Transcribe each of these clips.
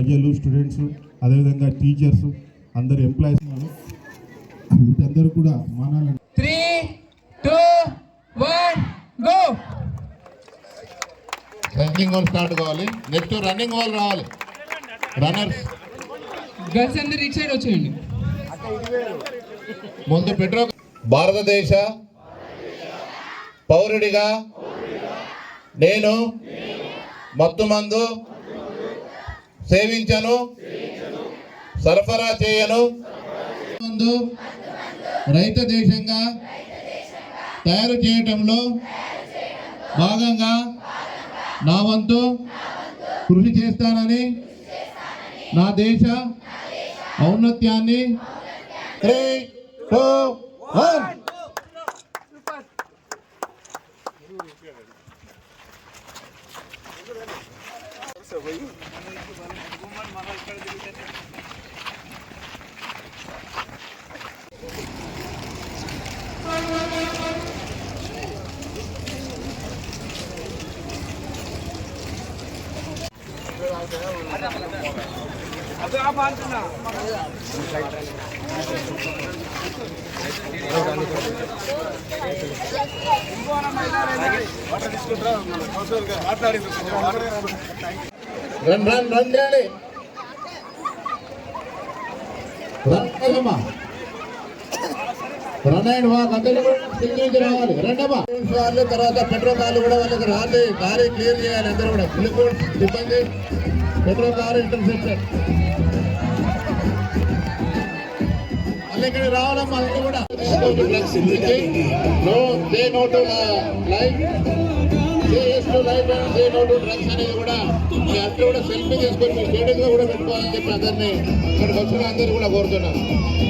ప్రజలు స్టూడెంట్స్ అదేవిధంగా టీచర్స్ అందరు ఎంప్లాయీస్ వీటందరూ కూడా మానాలని. Three two one go cycling వాళ్ళు స్టార్ట్ కావాలి. నెక్స్ట్ రన్నింగ్ వాళ్ళు రావాలి. రన్నర్స్ గర్ల్స్ అందరు ఇటు సైడ్ వచ్చేయండి. ముందు పెట్రోల్ భారతదేశ. పౌరుడిగా. నేను. మత్తుమందు. సేవించను. సరఫరా చేయను. ముందు రైత దేశంగా తయారు చేయటంలో భాగంగా నా వంతు కృషి చేస్తానని నా దేశ ఔన్నత్యాన్ని three two one. Run run run run చేయాలమ్మా రన్ అండ్ వాక్ అందరూ రావాలి వాళ్ళు తర్వాత పెట్రోల్ కార్లు కూడా వాళ్ళకి రాలి దారి క్లియర్ చేయాలి అందరూ కూడా గ్లూకోజ్ సిబ్బంది పెట్రోల్ కార్ ఇంటర్సెక్షన్ మళ్ళీ ఇక్కడ రావాలమ్మా అందరూ కూడా no they no to life life అనేది కూడా మీ అందరూ కూడా సెల్ఫీ చేసుకొని మీ స్టేటస్ కూడా పెట్టుకోవాలని చెప్పి అందరినీ ఇక్కడికి వచ్చిన అందరూ కూడా కోరుతున్నాను.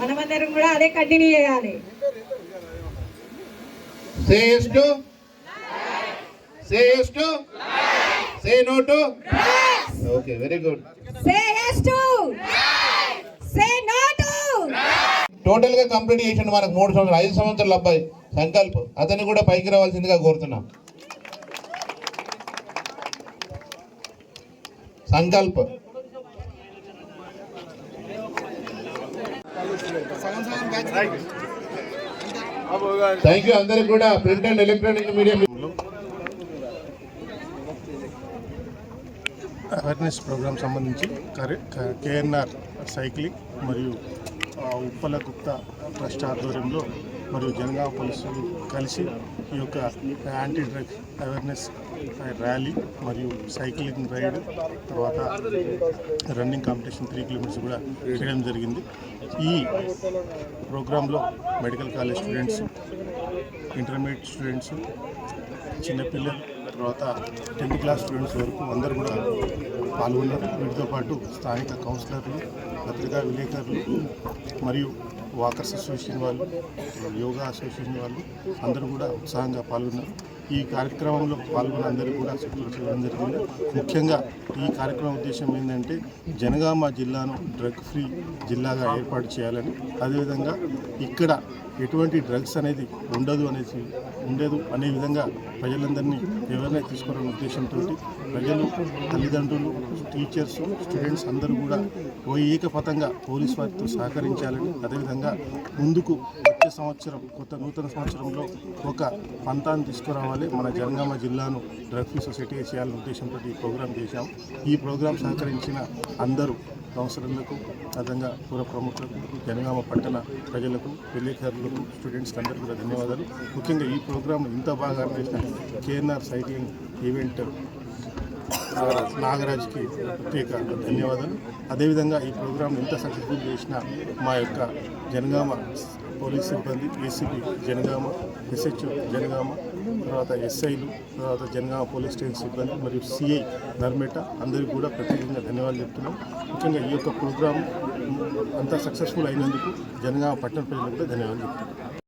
మనమందరం కూడా అదే కంటిన్యూ చేయాలి yes to. Say no to. Okay, very good. Say yes to say no to టోటల్గా కంప్లీట్ చేసిండు మనకు మూడు సంవత్సరాలు ఐదు సంవత్సరాల అబ్బాయి సంకల్ప్. అతన్ని కూడా పైకి రావాల్సిందిగా కోరుతున్నాం. సంకల్ప్. థ్యాంక్ యూ అందరికి కూడా print and electronic media awareness program సంబంధించి కేఎన్ఆర్ సైక్లింగ్ మరియు ఉప్పల గుప్తా ట్రస్ట్ ఆధ్వర్యంలో మరియు జనగామ పోలీసులు కలిసి ఈ యొక్క యాంటీ డ్రగ్ అవేర్నెస్ ర్యాలీ మరియు సైక్లింగ్ రైడ్ తర్వాత రన్నింగ్ కాంపిటీషన్ త్రీ కిలోమీటర్స్ కూడా చేయడం జరిగింది. ఈ ప్రోగ్రాంలో medical college students intermediate students చిన్నపిల్లలు తర్వాత టెన్త్ క్లాస్ స్టూడెంట్స్ వరకు అందరూ కూడా పాల్గొన్నారు. వీటితో పాటు స్థానిక కౌన్సిలర్లు పత్రికా విలేకరులు మరియు వాకర్స్ అసోసియేషన్ వాళ్ళు యోగా అసోసియేషన్ వాళ్ళు అందరూ కూడా ఉత్సాహంగా పాల్గొన్నారు. ఈ కార్యక్రమంలో పాల్గొన్న అందరికీ కూడా శుభ్రం జరిగింది. ముఖ్యంగా ఈ కార్యక్రమం ఉద్దేశం ఏంటంటే జనగామ జిల్లాను డ్రగ్ ఫ్రీ జిల్లాగా ఏర్పాటు చేయాలని. అదేవిధంగా ఇక్కడ ఎటువంటి డ్రగ్స్ అనేది ఉండదు అనేసి ఉండదు అనే విధంగా ప్రజలందరినీ ఎవరినైనా తీసుకోవాలనే ఉద్దేశంతో ప్రజలు తల్లిదండ్రులు టీచర్స్ స్టూడెంట్స్ అందరూ కూడా ఓ ఏకపథంగా పోలీస్ వారితో సహకరించాలని అదేవిధంగా ముందుకు వచ్చే సంవత్సరం కొత్త నూతన సంవత్సరంలో ఒక పంతాన్ని తీసుకురావాలి. మన జనగామ జిల్లాను డ్రగ్ ఫ్రీ సొసైటీ చేయాలనే ఉద్దేశంతో ఈ ప్రోగ్రాం చేశాం. ఈ ప్రోగ్రాం సహకరించిన అందరూ కౌన్సిలర్లకు అదంగా పుర ప్రముఖులకు జనగామ పట్టణ ప్రజలకు విలేకరులకు స్టూడెంట్స్కి అందరికీ కూడా ధన్యవాదాలు. ముఖ్యంగా ఈ ప్రోగ్రాం ఇంత బాగా చేసిన కేఎన్ఆర్ సైక్లింగ్ ఈవెంట్ నాగరాజ్కి ప్రత్యేక ధన్యవాదాలు. అదేవిధంగా ఈ ప్రోగ్రాం ఎంత సక్సెస్ఫుల్ చేసిన మా యొక్క జనగామ పోలీస్ సిబ్బంది ఏసీపీ జనగామ ఎస్హెచ్ జనగామ తర్వాత ఎస్ఐలు తర్వాత జనగామ పోలీస్ స్టేషన్ సిబ్బంది మరియు సిఐ నర్మేట అందరికీ కూడా ప్రత్యేకంగా ధన్యవాదాలు చెప్తున్నాం. ముఖ్యంగా ఈ యొక్క ప్రోగ్రాం అంతా సక్సెస్ఫుల్ అయినందుకు జనగామ పట్టణ ప్రజలకు కూడా ధన్యవాదాలు చెప్తున్నాం.